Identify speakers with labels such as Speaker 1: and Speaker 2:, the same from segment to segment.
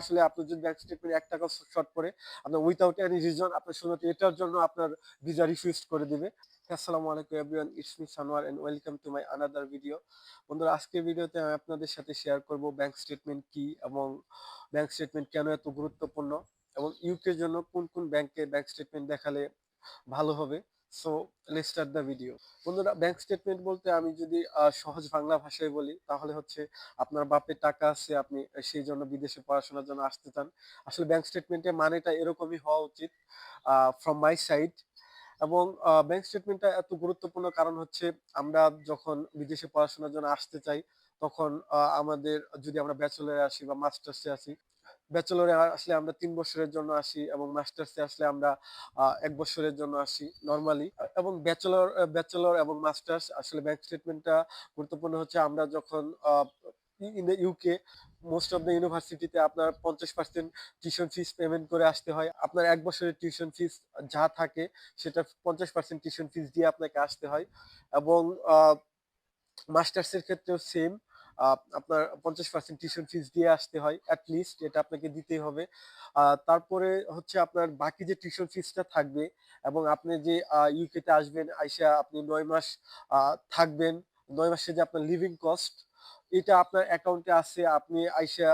Speaker 1: আসলে আপনার যদি ব্যাংক স্টেটমেন্ট এক টাকা শর্ট পড়ে আপনার উইথাউট এনি রিজন আপনার শুধুমাত্র এটার জন্য আপনার ভিসা রিফিউজ করে দিবে। আসসালামু আলাইকুম everyone it's me Sanowar and welcome to my another video বন্ধুরা, আজকের ভিডিওতে আমি আপনাদের সাথে শেয়ার করব ব্যাংক স্টেটমেন্ট কি এবং ব্যাংক স্টেটমেন্ট কেন এত গুরুত্বপূর্ণ এবং ইউকের জন্য কোন কোন ব্যাংকে ব্যাংক স্টেটমেন্ট দেখালে ভালো হবে। So let's start the video বন্ধুরা ব্যাংক স্টেটমেন্ট বলতে আমি যদি সহজ বাংলা ভাষায় বলি, তাহলে হচ্ছে আপনার বাপের টাকা আছে, আপনি সেই জন্য বিদেশে পড়াশোনার জন্য আসতে চান। আসলে ব্যাংক স্টেটমেন্টের মানেটা এরকমই হওয়া উচিত ফ্রম মাই সাইড এবং ব্যাংক স্টেটমেন্টটা এত গুরুত্বপূর্ণ কারণ হচ্ছে, আমরা যখন বিদেশে পড়াশোনার জন্য আসতে চাই, তখন আমাদের যদি আমরা ব্যাচেলরে আসি বা মাস্টার্সে আসি ব্যাচেলরে আসলে আমরা তিন বছরের জন্য আসি এবং মাস্টার্সে আসলে আমরা এক বছরের জন্য আসি নর্মালি এবং ব্যাচেলর ব্যাচেলর এবং মাস্টার্স আসলে ব্যাংক স্টেটমেন্টটা গুরুত্বপূর্ণ হচ্ছে আমরা যখন in UK most of the ইউনিভার্সিটিতে আপনার পঞ্চাশ পার্সেন্ট টিউশন ফিস পেমেন্ট করে আসতে হয়। আপনার এক বছরের টিউশন ফিস যা থাকে, সেটা পঞ্চাশ পার্সেন্ট টিউশন ফিস দিয়ে আপনাকে আসতে হয়। এবং মাস্টার্সের ক্ষেত্রেও সেম আপনার পঞ্চাশ পার্সেন্ট টিউশন ফিস দিয়ে আসতে হয় অ্যাটলিস্ট এটা আপনাকে দিতেই হবে। তারপরে হচ্ছে আপনার বাকি যে টিউশন ফিসটা থাকবে এবং আপনি যে ইউকেতে আসবেন, আইসা আপনি নয় মাস থাকবেন। নয় মাসে যে আপনার লিভিং কস্ট এটা আপনার অ্যাকাউন্টে আছে, আপনি আইসা,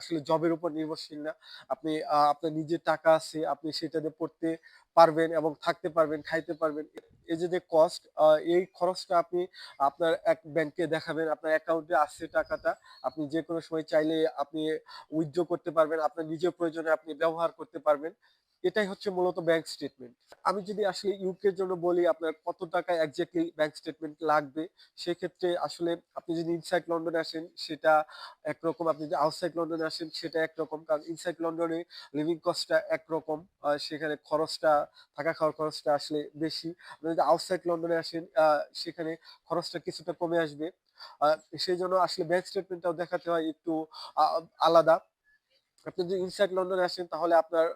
Speaker 1: আসলে জবের উপর নির্ভরশীল না। আপনি আপনার নিজের টাকা আছে, আপনি সেটা দিয়ে পড়তে পারবেন এবং থাকতে পারবেন, খাইতে পারবেন। এই যে যে কস্ট এই খরচটা আপনি আপনার এক ব্যাংকে দেখাবেন, আপনার অ্যাকাউন্টে আসছে টাকাটা, আপনি যে কোনো সময় চাইলে আপনি উইথড্র করতে পারবেন, আপনার নিজের প্রয়োজনে আপনি ব্যবহার করতে পারবেন। এটাই হচ্ছে মূলত ব্যাংক স্টেটমেন্ট আমি যদি আসলে ইউকের জন্য বলি আপনার কত টাকা একজাক্টলি ব্যাংক স্টেটমেন্ট লাগবে, সেক্ষেত্রে আসলে আপনি যদি ইনসাইড লন্ডনে আসেন, সেটা একরকম। আপনি যদি আউটসাইড লন্ডনে আসেন, সেটা একরকম। কারণ ইনসাইড লন্ডনে লিভিং কস্টটা একরকম সেখানে খরচটা, থাকা খাওয়ার খরচটা আসলে বেশি। আপনি যদি আউটসাইড লন্ডনে আসেন সেখানে খরচটা কিছুটা কমে আসবে। সেই জন্য আসলে ব্যাংক স্টেটমেন্টটাও দেখাতে হয় একটু আলাদা। আপনি যদি ইনসাইড লন্ডন আসেন, তাহলে আপনার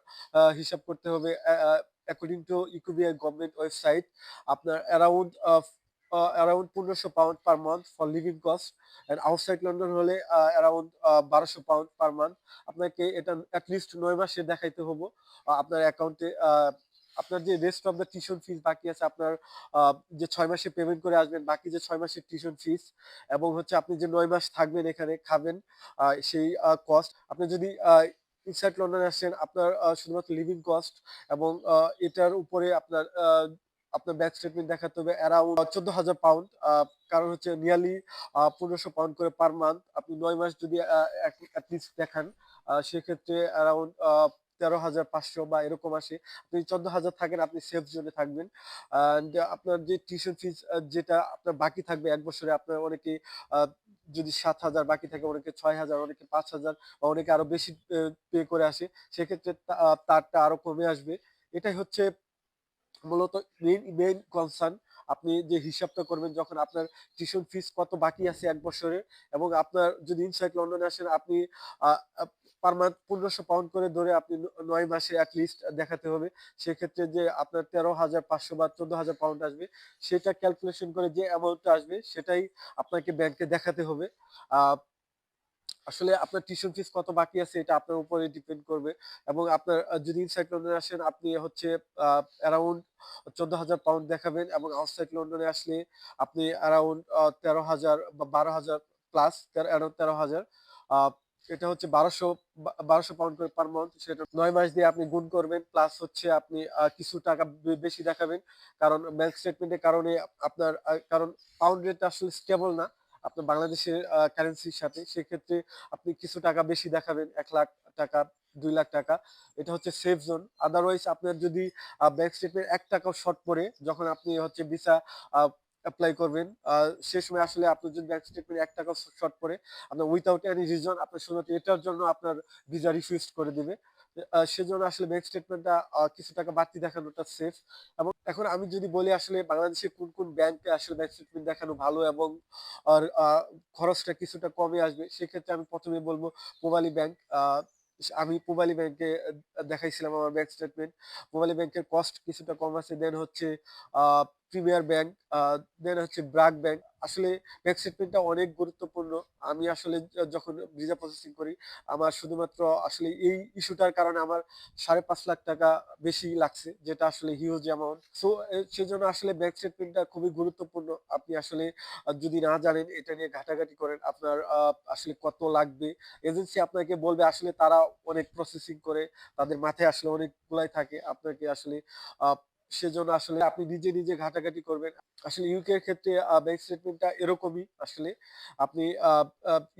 Speaker 1: হিসাব করতে হবে according to UKVI government website আপনার অ্যারাউন্ড অ্যারাউন্ড পনেরোশো pound per month for living cost and outside London হলে অ্যারাউন্ড বারোশো পাউন্ড পার মান্থ আপনাকে এটা অ্যাটলিস্ট নয় মাসে দেখাইতে হব আপনার অ্যাকাউন্টে আপনার যে rest of the tuition fees বাকি আছে, আপনার যে ছয় মাসে পেমেন্ট করে আসবেন, বাকি যে ছয় মাসের টিউশন ফিস এবং হচ্ছে আপনি যে নয় মাস থাকবেন এখানে খাবেন সেই কস্ট আপনি যদি ইনসাইড লন্ডনে আসেন, আপনার শুধুমাত্র লিভিং কস্ট এবং এটার উপরে আপনার আপনার ব্যাংক স্টেটমেন্ট দেখাতে হবে অ্যারাউন্ড চোদ্দ হাজার পাউন্ড কারণ হচ্ছে নিয়ারলি পনেরোশো পাউন্ড করে পার মান্থ আপনি নয় মাস যদি অ্যাটলিস্ট দেখান সেক্ষেত্রে অ্যারাউন্ড তেরো হাজার পাঁচশো বা এরকম আসে। আপনি চোদ্দ হাজার থাকেন, আপনি সেফ জোনে থাকবেন। আপনার যে টিউশন ফিস যেটা আপনার বাকি থাকবে এক বছরে, আপনার অনেকে যদি সাত হাজার বাকি থাকে, অনেকে ছয় হাজার, অনেকে পাঁচ হাজার বা অনেকে আরও বেশি পে করে আসে, সেক্ষেত্রে তারটা আরও কমে আসবে। এটাই হচ্ছে মূলত মেইন মেইন কনসার্ন আপনি যে হিসাবটা করবেন যখন আপনার টিউশন ফিস কত বাকি আছে এক বছরে এবং আপনার যদি ইনসাইড লন্ডনে আসেন, আপনি পার মান্থ পনেরোশো পাউন্ড করে ধরে আপনি নয় মাসে অ্যাটলিস্ট দেখাতে হবে। সেক্ষেত্রে যে আপনার তেরো হাজার পাঁচশো বা চোদ্দ হাজার পাউন্ড আসবে, সেটা ক্যালকুলেশন করে যে অ্যামাউন্টটা আসবে, সেটাই আপনাকে ব্যাংকে দেখাতে হবে। আসলে আপনার টিউশন ফিস কত বাকি আছে এটা আপনার উপরে ডিপেন্ড করবে এবং আপনার যদি ইনসাইড লন্ডনে আসেন, আপনি হচ্ছে অ্যারাউন্ড চোদ্দ হাজার পাউন্ড দেখাবেন এবং আউটসাইড লন্ডনে আসলে আপনি অ্যারাউন্ড তেরো হাজার বা বারো হাজার প্লাস তেরো হাজার এটা হচ্ছে বারোশো বারোশো পাউন্ড করে পার মান্থ সেটা নয় মাস দিয়ে আপনি গুণ করবেন প্লাস হচ্ছে আপনি কিছু টাকা বেশি দেখাবেন, কারণ ব্যাংক স্টেটমেন্টের কারণে আপনার কারণ পাউন্ড রেট আসলে স্টেবল না। আপনার বাংলাদেশের কারেন্সির সাথে, সেক্ষেত্রে আপনি কিছু টাকা বেশি দেখাবেন, এক লাখ টাকা, দুই লাখ টাকা। এটা হচ্ছে সেফ জোন আদারওয়াইজ আপনার যদি ব্যাংক স্টেটমেন্ট এক টাকাও শর্ট পড়ে, যখন আপনি হচ্ছে ভিসা অ্যাপ্লাই করবেন সে সময় আসলে আপনার যদি ব্যাংক স্টেটমেন্ট এক টাকা শর্ট পড়ে, আপনার উইথাউট এনি রিজন আপনার শুধুমাত্র এটার জন্য আপনার ভিসা রিফিউজ করে দিবে। সেজন্য আসলে ব্যাংক স্টেটমেন্টটা কিছু টাকা বাড়তি দেখানোটা সেফ এবং এখন আমি যদি বলি আসলে বাংলাদেশে কোন কোন ব্যাংকে আসলে ব্যাংক স্টেটমেন্ট দেখানো ভালো এবং আর আহ, খরচটা কিছুটা কমে আসবে সেক্ষেত্রে আমি প্রথমে বলব পোবালি ব্যাংক আমি পোবালি ব্যাংকে দেখাইছিলাম আমার ব্যাংক স্টেটমেন্ট পোবালি ব্যাংকের কস্ট কিছুটা কম আছে দেন হচ্ছে প্রিমিয়ার ব্যাংক দেন হচ্ছে ব্রাক ব্যাংক আসলে ব্যাংক স্টেটমেন্টটা অনেক গুরুত্বপূর্ণ। আমি আসলে যখন ভিসা প্রসেসিং করি, আমার শুধুমাত্র আসলে এই ইস্যুটার কারণে আমার সাড়ে পাঁচ লাখ টাকা বেশি লাগছে, যেটা আসলে হিউজ অ্যামাউন্ট সো সেজন্য আসলে ব্যাংক স্টেটমেন্টটা খুবই গুরুত্বপূর্ণ। আপনি আসলে যদি না জানেন, এটা নিয়ে ঘাটাঘাটি করেন, আপনার আসলে কত লাগবে। এজেন্সি আপনাকে বলবে, আসলে তারা অনেক প্রসেসিং করে, তাদের মাথায় আসলে অনেকগুলাই থাকে। আপনাকে আসলে সেজন্য আসলে আপনি নিজে নিজে ঘাটাঘাটি করবেন। আসলে ইউকে এর ক্ষেত্রে ব্যাংক স্টেটমেন্টটা এরকমই আসলে। আপনি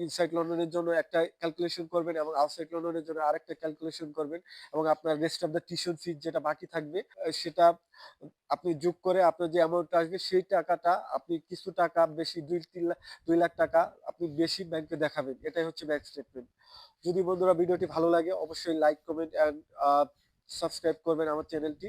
Speaker 1: ইনসাইড লন্ডনের জন্য একটা ক্যালকুলেশন করবেন এবং আউটসাইড লন্ডনের জন্য আরেকটা ক্যালকুলেশন করবেন এবং আপনার rest of the tuition fees যেটা বাকি থাকবে সেটা আপনি যোগ করে আপনার যে অ্যামাউন্টটা আসবে, সেই টাকাটা আপনি কিছু টাকা বেশি, দুই, তিন লাখ দুই লাখ টাকা আপনি বেশি ব্যাংকে দেখাবেন। এটাই হচ্ছে ব্যাংক স্টেটমেন্ট যদি বন্ধুরা ভিডিওটি ভালো লাগে, অবশ্যই লাইক কমেন্ট অ্যান্ড সাবস্ক্রাইব করবেন আমার চ্যানেলটি